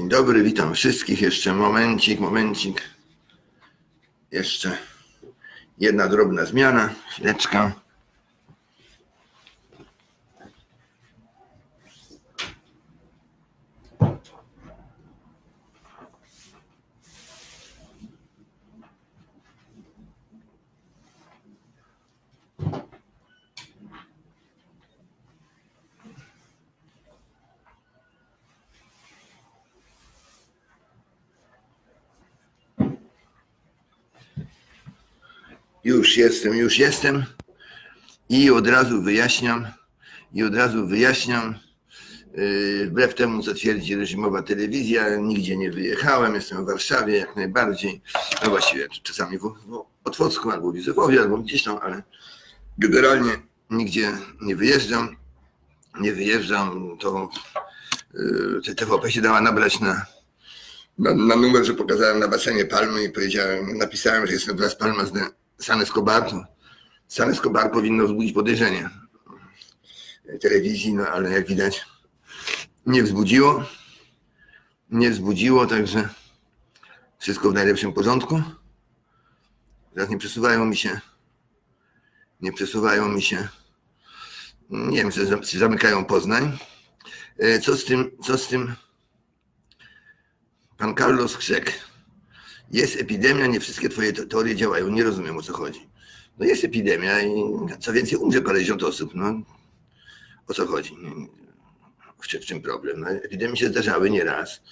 Dzień dobry, witam wszystkich. Jeszcze momencik, momencik. Jeszcze jedna drobna zmiana. Chwileczkę. Już jestem, już jestem. I od razu wyjaśniam, i od razu wyjaśniam, yy, wbrew temu, co twierdzi reżimowa telewizja, nigdzie nie wyjechałem, jestem w Warszawie jak najbardziej. No właściwie czasami w, Otwocku, albo w Józefowie, albo gdzieś tam, ale generalnie nigdzie nie wyjeżdżam. Nie wyjeżdżam, to yy, TVP się dała nabrać na, na, na numer, że pokazałem na basenie palmy i powiedziałem, napisałem, że jestem teraz Palma z San Escobar, San Escobar powinno wzbudzić podejrzenie telewizji, no ale jak widać nie wzbudziło. Nie wzbudziło, także wszystko w najlepszym porządku. Teraz nie przesuwają mi się, nie przesuwają mi się, nie wiem, czy zamykają Poznań. Co z tym, co z tym? Pan Carlos Krzek. Jest epidemia, nie wszystkie twoje teorie działają. Nie rozumiem o co chodzi. No jest epidemia i co więcej umrze parędziesiąt osób. No o co chodzi? W, czym problem? No, epidemie się zdarzały nieraz.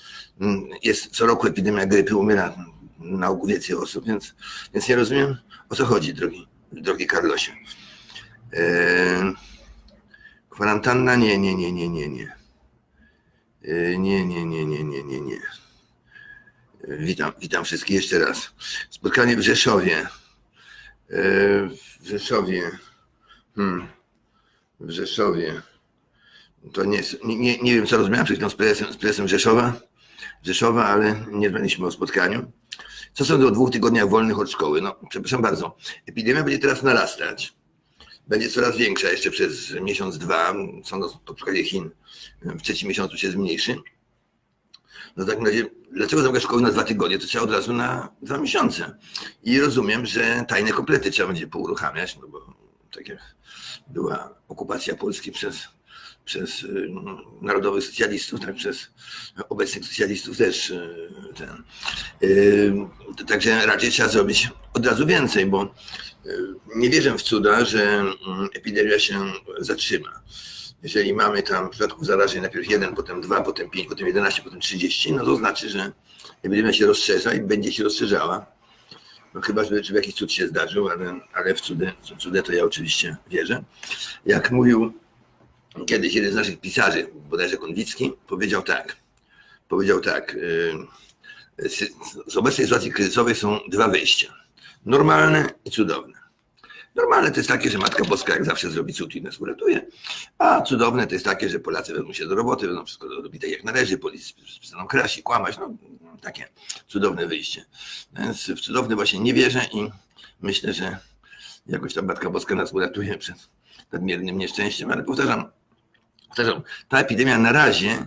Jest co roku epidemia grypy, umiera na ogół więcej osób, więc, więc nie rozumiem o co chodzi, drogi, drogi Karlosie. Eee, kwarantanna? Nie, nie, nie, nie, nie, nie. Eee, nie, nie, nie, nie, nie, nie, nie. Witam, witam wszystkich jeszcze raz. Spotkanie w Rzeszowie. W Rzeszowie. Hmm. W Rzeszowie. To nie, nie, nie wiem, co rozmawiałem przed chwilą z prezesem, z prezesem Rzeszowa, Rzeszowa, ale nie rozmawialiśmy o spotkaniu. Co sądzę o dwóch tygodniach wolnych od szkoły? No, przepraszam bardzo. Epidemia będzie teraz narastać. Będzie coraz większa jeszcze przez miesiąc, dwa. Sądząc po przykładzie Chin, w trzecim miesiącu się zmniejszy. No w takim razie, dlaczego zamykać szkoły na dwa tygodnie? To trzeba od razu na dwa miesiące. I rozumiem, że tajne komplety trzeba będzie pouruchamiać, no bo tak jak była okupacja Polski przez, przez narodowych socjalistów, tak przez obecnych socjalistów też ten. Także raczej trzeba zrobić od razu więcej, bo nie wierzę w cuda, że epidemia się zatrzyma jeżeli mamy tam przypadków zarażeń najpierw jeden, potem dwa, potem pięć, potem 11, potem 30, no to znaczy, że epidemia się rozszerza i będzie się rozszerzała. No chyba, że, żeby jakiś cud się zdarzył, ale, ale w cudę, cudę to ja oczywiście wierzę. Jak mówił kiedyś jeden z naszych pisarzy, bodajże Konwicki, powiedział tak, powiedział tak, z obecnej sytuacji kryzysowej są dwa wyjścia. Normalne i cudowne. Normalne to jest takie, że Matka Boska jak zawsze zrobi cud i nas uratuje, a cudowne to jest takie, że Polacy wezmą się do roboty, będą wszystko robić tak jak należy, przestaną kraść i kłamać, no takie cudowne wyjście. Więc w cudowne właśnie nie wierzę i myślę, że jakoś ta Matka Boska nas uratuje przed nadmiernym nieszczęściem, ale powtarzam, powtarzam, ta epidemia na razie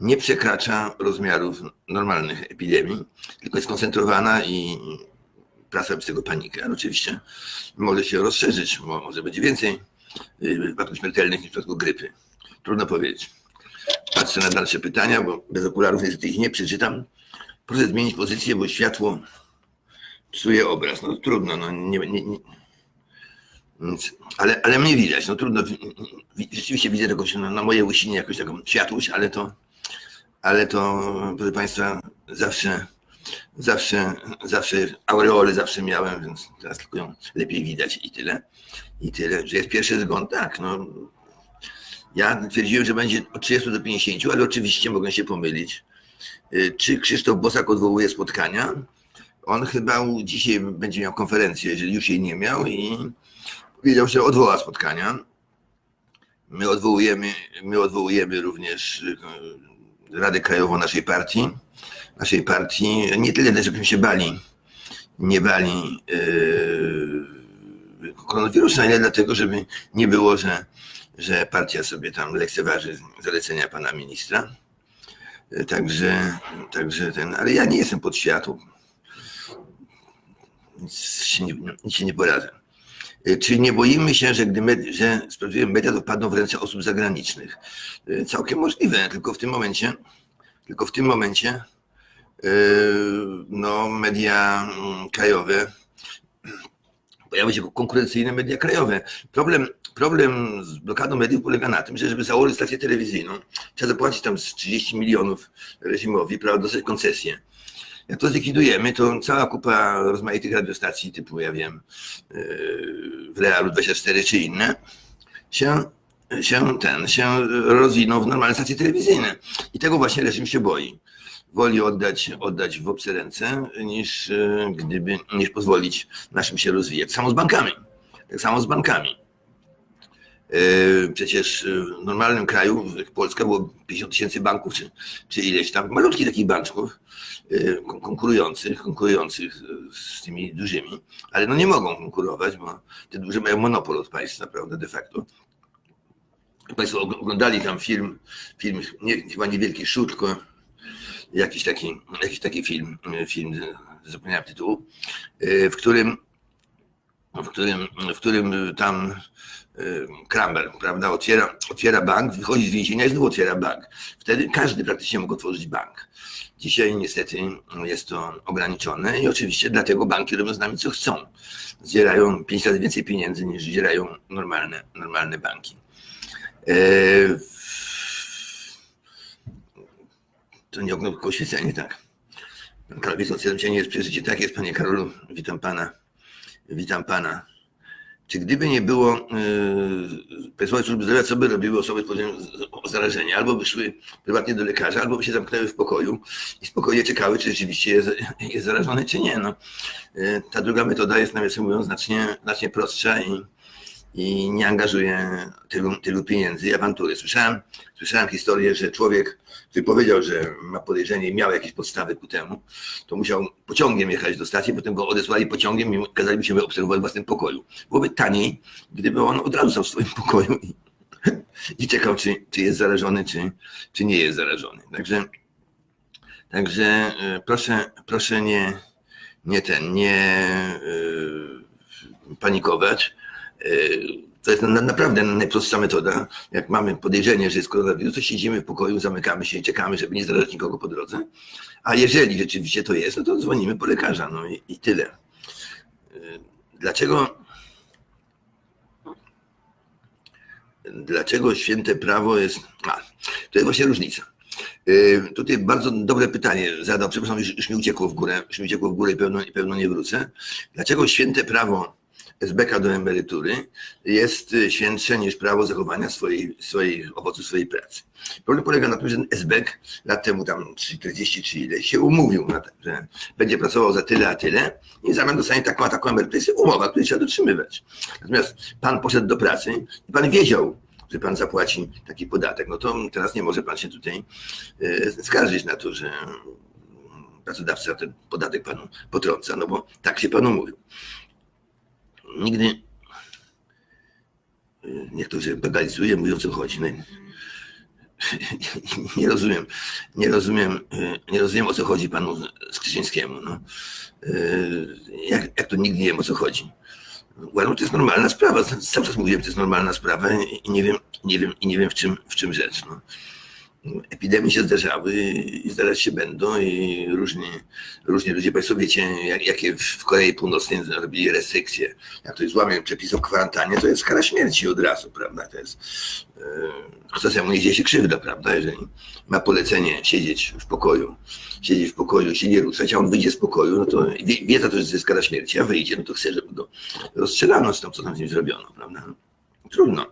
nie przekracza rozmiarów normalnych epidemii, tylko jest skoncentrowana i prasa robi z tego panikę, oczywiście może się rozszerzyć, może będzie więcej wypadków śmiertelnych niż w przypadku grypy. Trudno powiedzieć. Patrzę na dalsze pytania, bo bez okularów niestety ich nie przeczytam. Proszę zmienić pozycję, bo światło psuje obraz. No trudno, no nie, nie, nie. Ale, ale mnie widać, no trudno. Rzeczywiście widzę jakoś na, na mojej łysinie jakąś taką światłość, ale to, ale to, proszę Państwa, zawsze zawsze, zawsze aureole zawsze miałem, więc teraz tylko ją lepiej widać i tyle. I tyle, że jest pierwszy zgon, tak, no. Ja twierdziłem, że będzie od 30 do 50, ale oczywiście mogę się pomylić. Czy Krzysztof Bosak odwołuje spotkania? On chyba dzisiaj będzie miał konferencję, jeżeli już jej nie miał i powiedział, że odwoła spotkania. My odwołujemy, my odwołujemy również Radę Krajową naszej partii naszej partii, nie tyle, żebyśmy się bali, nie bali yy, koronawirusa, ale dlatego, żeby nie było, że, że partia sobie tam lekceważy zalecenia pana ministra. Także, także ten, ale ja nie jestem pod światło. Nic się nie, nic się nie poradzę. Czy nie boimy się, że gdy med, że sprawdzujemy media, to padną w ręce osób zagranicznych? Całkiem możliwe, tylko w tym momencie, tylko w tym momencie no, media mm, krajowe pojawiły się konkurencyjne media krajowe. Problem, problem z blokadą mediów polega na tym, że żeby założyć stację telewizyjną, trzeba zapłacić tam 30 milionów reżimowi, prawda, dostać koncesję. Jak to zlikwidujemy, to cała kupa rozmaitych radiostacji typu, ja wiem, w Realu 24 czy inne, się, się ten, się rozwiną w normalne stacje telewizyjne. I tego właśnie reżim się boi woli oddać, oddać w obce ręce, niż e, gdyby, niż pozwolić naszym się rozwijać. Samo z bankami. Tak samo z bankami. E, przecież w normalnym kraju, jak Polska, było 50 tysięcy banków, czy, czy ileś tam, malutkich takich banczków, e, konkurujących, konkurujących z tymi dużymi, ale no nie mogą konkurować, bo te duże mają monopol od państwa, prawda, de facto. Państwo oglądali tam film, film nie, chyba niewielki szut, jakiś taki, jakiś taki film, film, zapomniałem tytułu, w którym, w którym, w którym tam Kramer, prawda, otwiera, otwiera bank, wychodzi z więzienia i znów otwiera bank. Wtedy każdy praktycznie mógł otworzyć bank. Dzisiaj niestety jest to ograniczone i oczywiście dlatego banki robią z nami co chcą. Zdzierają pięć razy więcej pieniędzy niż zdzierają normalne, normalne banki. E, To nie tylko oświecenie, tak. Karol nie jest przeżycie. Tak jest, panie Karolu. Witam pana. Witam pana. Czy gdyby nie było yy, Państwowej Służby Zdrowia, co by robiły osoby o zarażenie? Albo by szły prywatnie do lekarza, albo by się zamknęły w pokoju i spokojnie czekały, czy rzeczywiście jest, jest zarażony, czy nie. No, yy, ta druga metoda jest, nawiasem mówiąc, znacznie, znacznie prostsza i, i nie angażuje tylu, tylu pieniędzy i awantury. Słyszałem, słyszałem historię, że człowiek, który powiedział, że ma podejrzenie i miał jakieś podstawy ku temu, to musiał pociągiem jechać do stacji, potem go odesłali pociągiem i kazali mu się obserwować w własnym pokoju. Byłoby taniej, gdyby on od razu stał w swoim pokoju i, i czekał, czy, czy jest zarażony, czy, czy nie jest zarażony. Także, także e, proszę, proszę nie, nie ten, nie yy, panikować to jest naprawdę najprostsza metoda. Jak mamy podejrzenie, że jest koronawirus, to siedzimy w pokoju, zamykamy się i czekamy, żeby nie zarazić nikogo po drodze. A jeżeli rzeczywiście to jest, no to dzwonimy po lekarza. No i, i tyle. Dlaczego? Dlaczego święte prawo jest. A, to jest właśnie różnica. Yy, tutaj bardzo dobre pytanie zadał, przepraszam, już, już mi uciekło w górę, już mi uciekło w górę i pewno, i pewno nie wrócę. Dlaczego święte prawo SBK do emerytury jest świętsze niż prawo zachowania swojej, swojej owocu swojej pracy. Problem polega na tym, że SBK lat temu tam 40 czy ile się umówił na to, że będzie pracował za tyle, a tyle i w dostanie taką, a taką emeryturę. To jest umowa, której trzeba dotrzymywać. Natomiast pan poszedł do pracy i pan wiedział, że pan zapłaci taki podatek, no to teraz nie może pan się tutaj e, skarżyć na to, że pracodawca ten podatek panu potrąca, no bo tak się panu mówił nigdy niech to się bagalizuje, mówi o co chodzi. No, nie rozumiem, nie rozumiem, nie rozumiem o co chodzi panu Skrzyńskiemu. No. Jak, jak to nigdy nie wiem o co chodzi. Uważam, to jest normalna sprawa. Cały czas mówiłem, to jest normalna sprawa i nie wiem, nie wiem, i nie wiem w czym, w czym rzecz. No epidemie się zdarzały i zdarzać się będą i różni, różni ludzie, Państwo wiecie, jak, jakie w Korei Północnej robili restrykcje. Jak ktoś złamie przepisy o kwarantannie, to jest kara śmierci od razu, prawda? To jest, yy, kto temu nie dzieje się krzywda, prawda? Jeżeli ma polecenie siedzieć w pokoju, siedzieć w pokoju, się nie ruszać, a on wyjdzie z pokoju, no to wie, wie to, że jest kara śmierci, a wyjdzie, no to chce, żeby go rozstrzelano z tym, co tam z nim zrobiono, prawda? Trudno.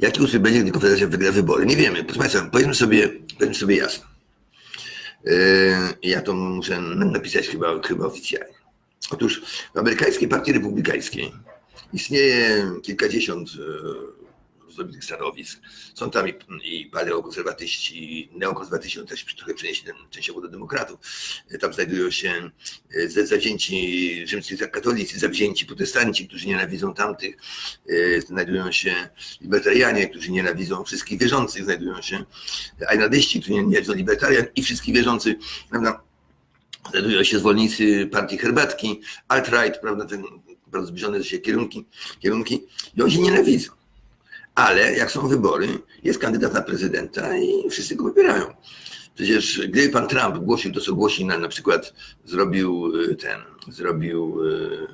Jaki ustrój będzie, gdy Konfederacja wygra wybory? Nie wiemy. Proszę Państwa, powiedzmy sobie, powiedzmy sobie jasno. Yy, ja to muszę napisać chyba, chyba oficjalnie. Otóż w amerykańskiej partii republikańskiej istnieje kilkadziesiąt yy, zrobionych stanowisk. Są tam i, i paleokonserwatyści, neokonserwatyści, on też trochę przenieśli częściowo do demokratów. Tam znajdują się zawzięci rzymscy katolicy, zawzięci protestanci, którzy nienawidzą tamtych. Znajdują się libertarianie, którzy nienawidzą wszystkich wierzących. Znajdują się ajnadyści, którzy nienawidzą libertarian i wszystkich wierzących. Znajdują się zwolennicy partii herbatki, alt-right, prawda, ten bardzo zbliżone się kierunki, kierunki i oni się nienawidzą. Ale jak są wybory, jest kandydat na prezydenta i wszyscy go wybierają. Przecież gdyby pan Trump głosił to, co głosi, na, na przykład zrobił y, ten, zrobił y,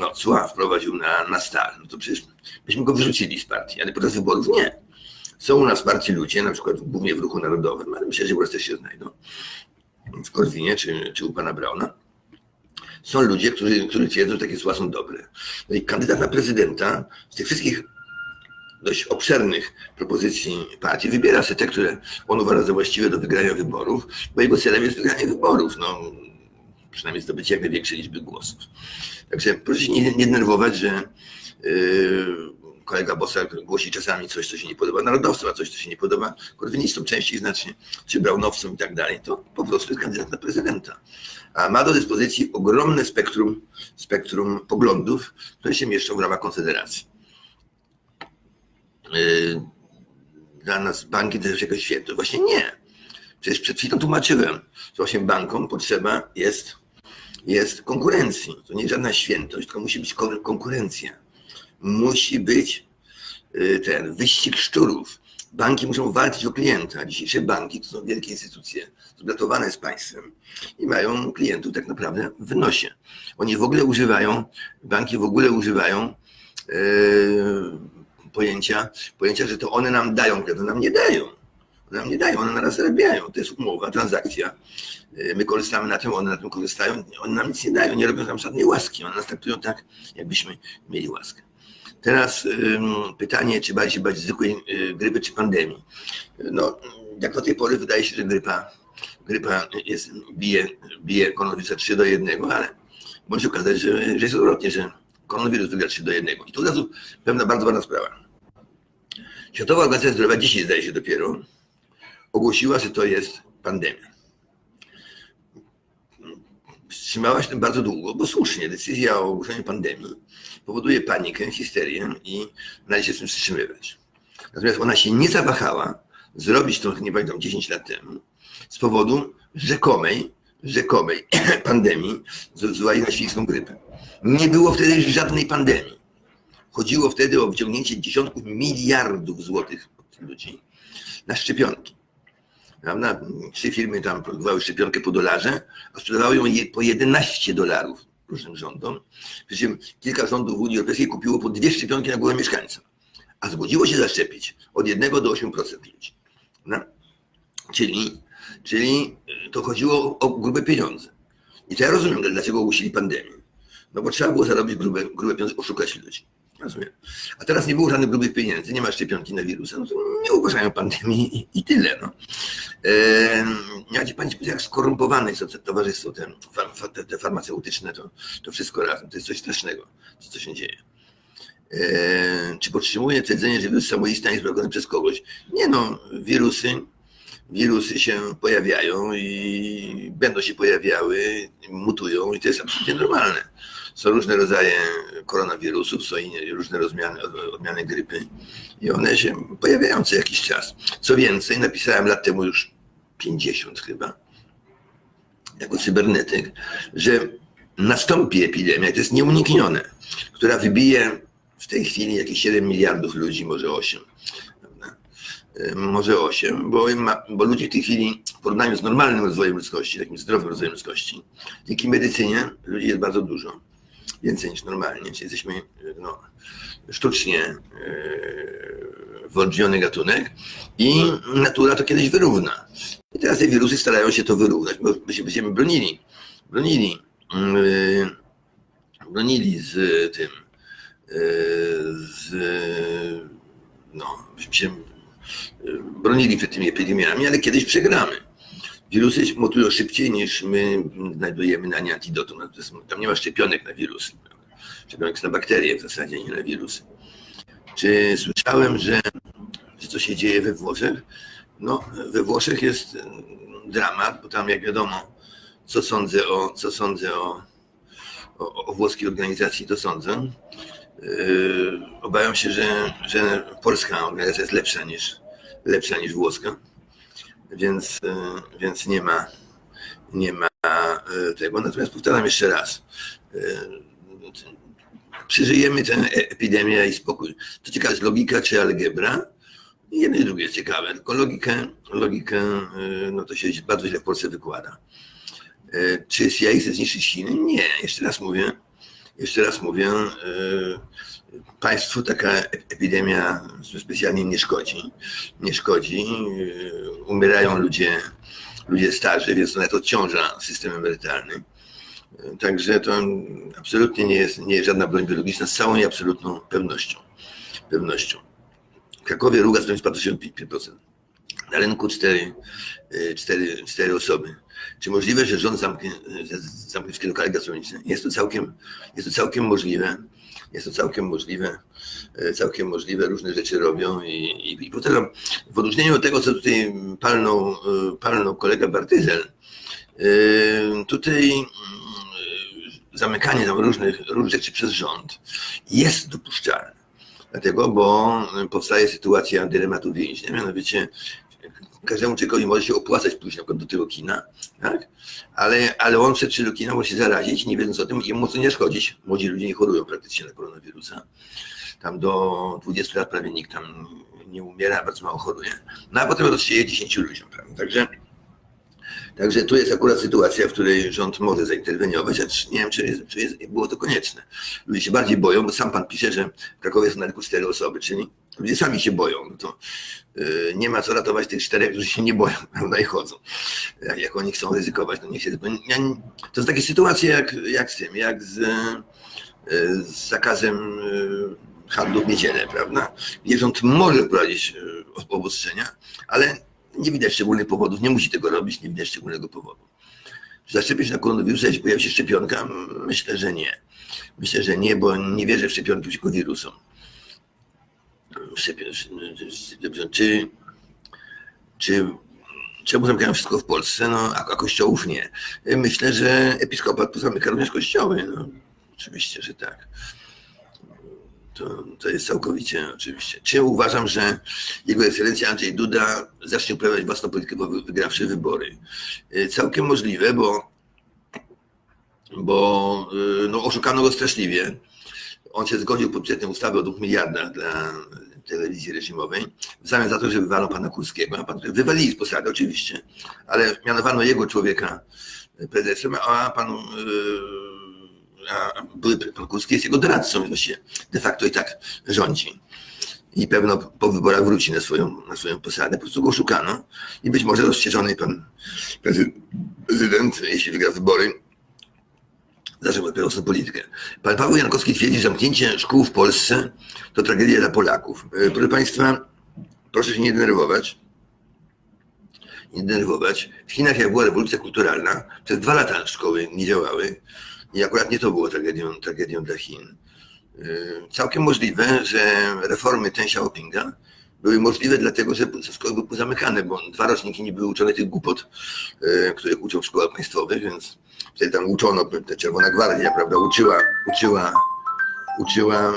no, cła, wprowadził na, na stal, no to przecież byśmy go wyrzucili z partii, ale podczas wyborów nie. Są u nas partii ludzie, na przykład głównie w ruchu narodowym, ale myślę, że u nas też się znajdą, w Korwinie czy, czy u pana Brauna, są ludzie, którzy, którzy twierdzą, że takie słowa są dobre. No i kandydat na prezydenta z tych wszystkich dość obszernych propozycji partii wybiera sobie te, które on uważa za właściwe do wygrania wyborów, bo jego celem jest wygranie wyborów. No, przynajmniej zdobycie jak największej liczby głosów. Także proszę się nie, nie denerwować, że yy, kolega Bosak głosi czasami coś, co się nie podoba narodowcom, a coś, co się nie podoba korwinistom częściej znacznie, czy braunowcom i tak dalej, to po prostu jest kandydat na prezydenta. A ma do dyspozycji ogromne spektrum, spektrum poglądów, które się mieszczą w ramach Konfederacji. Yy, dla nas banki to jest jakoś święto. Właśnie nie. Przecież przed chwilą tłumaczyłem, że właśnie bankom potrzeba jest, jest konkurencji. To nie żadna świętość, tylko musi być konkurencja musi być y, ten wyścig szczurów. Banki muszą walczyć o klienta. Dzisiejsze banki to są wielkie instytucje zblatowane z państwem i mają klientów tak naprawdę w nosie. Oni w ogóle używają, banki w ogóle używają yy, pojęcia, pojęcia, że to one nam dają, to nam nie dają. One nam nie dają, one na nas zarabiają. To jest umowa, transakcja. Y, my korzystamy na tym, one na tym korzystają. One nam nic nie dają, nie robią nam żadnej łaski. One nas traktują tak, jakbyśmy mieli łaskę. Teraz pytanie, czy bardziej bać zwykłej y, grypy, czy pandemii. No, jak do tej pory wydaje się, że grypa, grypa jest, bije, bije koronawirusa 3 do 1, ale może się okazać, że, że jest odwrotnie, że koronawirus wygra 3 do 1. I tu od razu pewna bardzo ważna sprawa. Światowa Organizacja Zdrowia dzisiaj zdaje się dopiero ogłosiła, że to jest pandemia wstrzymała się tym bardzo długo, bo słusznie decyzja o ogłoszeniu pandemii powoduje panikę, histerię i należy się z tym wstrzymywać. Natomiast ona się nie zawahała zrobić to, nie pamiętam, 10 lat temu, z powodu rzekomej, rzekomej pandemii z uwagi na świńską grypę. Nie było wtedy żadnej pandemii. Chodziło wtedy o wyciągnięcie dziesiątków miliardów złotych od ludzi na szczepionki. Prawda? Trzy firmy tam produkowały szczepionkę po dolarze, a sprzedawały ją po 11 dolarów różnym rządom. Przy czym kilka rządów Unii Europejskiej kupiło po dwie szczepionki na głowę mieszkańca, a zgodziło się zaszczepić od 1 do 8% ludzi. No. Czyli, czyli to chodziło o grube pieniądze. I to ja rozumiem, dlaczego ogłosili pandemię. No bo trzeba było zarobić grube, grube pieniądze, oszukać ludzi. Rozumiem. A teraz nie było żadnych grubych pieniędzy, nie ma szczepionki na wirusa, no to nie ogłaszają pandemii i, tyle. No. E, ja pani jak skorumpowane jest to towarzystwo te, te farmaceutyczne, to, to wszystko razem, to jest coś strasznego, co, się dzieje. Czy podtrzymuje twierdzenie, że wirus samoistny jest zrobiony przez kogoś? Nie no, wirusy, wirusy się pojawiają i będą się pojawiały, mutują i to jest absolutnie normalne są różne rodzaje koronawirusów, są różne rozmiany, odmiany grypy i one się pojawiają co jakiś czas. Co więcej, napisałem lat temu już 50 chyba, jako cybernetyk, że nastąpi epidemia, to jest nieuniknione, która wybije w tej chwili jakieś 7 miliardów ludzi, może 8. Może 8, bo, bo ludzie w tej chwili w porównaniu z normalnym rozwojem ludzkości, takim zdrowym rozwojem ludzkości, dzięki medycynie ludzi jest bardzo dużo więcej niż normalnie, czyli jesteśmy no, sztucznie e, wyolbrzymiony gatunek i natura to kiedyś wyrówna. I teraz te wirusy starają się to wyrównać, bo się będziemy bronili, bronili, e, bronili z tym, e, z, no, się bronili przed tymi epidemiami, ale kiedyś przegramy wirusy mutują szybciej niż my znajdujemy na nie antidotum. Tam nie ma szczepionek na wirusy. Szczepionek na bakterie w zasadzie, nie na wirusy. Czy słyszałem, że, że co się dzieje we Włoszech? No, we Włoszech jest e, dramat, bo tam jak wiadomo, co sądzę o, co sądzę o, o, o włoskiej organizacji, to sądzę. Yy, obawiam się, że, że polska organizacja jest lepsza niż, lepsza niż włoska, więc, yy, więc nie ma, nie ma yy, tego. Natomiast powtarzam jeszcze raz, przeżyjemy tę epidemię i spokój. To ciekawe jest logika czy algebra. Jedno i drugie jest ciekawe, tylko logikę, logikę no to się bardzo źle w Polsce wykłada. Czy CIA chce zniszczyć Chiny? Nie, jeszcze raz mówię, jeszcze raz mówię, państwu taka epidemia specjalnie nie szkodzi. Nie szkodzi. Umierają ludzie, ludzie starzy, więc to nawet odciąża system emerytalny. Także to absolutnie nie jest, nie jest żadna broń biologiczna z całą i absolutną pewnością. pewnością. W Krakowie Ruga spadł 85%. Na rynku 4, 4, 4 osoby. Czy możliwe, że rząd zamknie, zamknie wszystkie lokale gastronomiczne? Jest to całkiem, jest to całkiem możliwe. Jest to całkiem możliwe. Całkiem możliwe, różne rzeczy robią i, i, i w odróżnieniu od tego, co tutaj palnął, palnął kolega Bartyzel, tutaj zamykanie tam różnych, różnych rzeczy przez rząd jest dopuszczalne. Dlatego, bo powstaje sytuacja dylematu więźnia, mianowicie każdemu człowiekowi może się opłacać pójść na do tego kina, tak? ale, ale on przed do kina może się zarazić, nie wiedząc o tym, i mu co nie szkodzić. Młodzi ludzie nie chorują praktycznie na koronawirusa. Tam do 20 lat prawie nikt tam nie umiera, bardzo mało choruje. No a potem rozsieje 10 ludziom. Prawda? Także, także tu jest akurat sytuacja, w której rząd może zainterweniować, acz nie wiem, czy, jest, czy jest, było to konieczne. Ludzie się bardziej boją, bo sam pan pisze, że w Krakowie są na rynku cztery osoby, czyli Ludzie sami się boją. No to yy, nie ma co ratować tych czterech, którzy się nie boją, prawda, i chodzą. Jak, oni chcą ryzykować, to niech się. Ja, to jest takie sytuacje jak, jak z tym, jak z, yy, z zakazem yy, handlu w niedzielę, prawda? Gdzie rząd może wprowadzić obostrzenia, ale nie widać szczególnych powodów, nie musi tego robić, nie widać szczególnego powodu. Zaszczepić na koronawirusa, jeśli pojawi się szczepionka? Myślę, że nie. Myślę, że nie, bo nie wierzę w szczepionki przeciwko wirusom czy, czy czemu zamykają wszystko w Polsce, no, a, a kościołów nie? Myślę, że episkopat pozamyka również kościoły. No, oczywiście, że tak. To, to jest całkowicie oczywiście. Czy uważam, że jego ekscelencja Andrzej Duda zacznie uprawiać własną politykę, bo wygrawszy wybory? Całkiem możliwe, bo, bo no, oszukano go straszliwie. On się zgodził pod tę ustawę o 2 miliardach dla telewizji reżimowej, w zamian za to, że wywalą pana Kurskiego. Pan, wywalili z posady oczywiście, ale mianowano jego człowieka prezesem, a pan, yy, a były, pan Kurski jest jego doradcą, więc właściwie de facto i tak rządzi. I pewno po wyborach wróci na swoją, na swoją posadę. Po prostu go szukano i być może rozścieżony pan prezydent, jeśli wygra wybory, zaczął papierosną politykę. Pan Paweł Jankowski twierdzi, że zamknięcie szkół w Polsce to tragedia dla Polaków. E, proszę Państwa, proszę się nie denerwować. Nie denerwować. W Chinach, jak była rewolucja kulturalna, przez dwa lata szkoły nie działały i akurat nie to było tragedią, tragedią dla Chin. E, całkiem możliwe, że reformy Ten Xiaopinga były możliwe dlatego, że szkoły były pozamykane, bo dwa roczniki nie były uczone tych głupot, e, których uczą w szkołach państwowych, więc wtedy tam uczono, ta Czerwona Gwardia, prawda, uczyła, uczyła, uczyła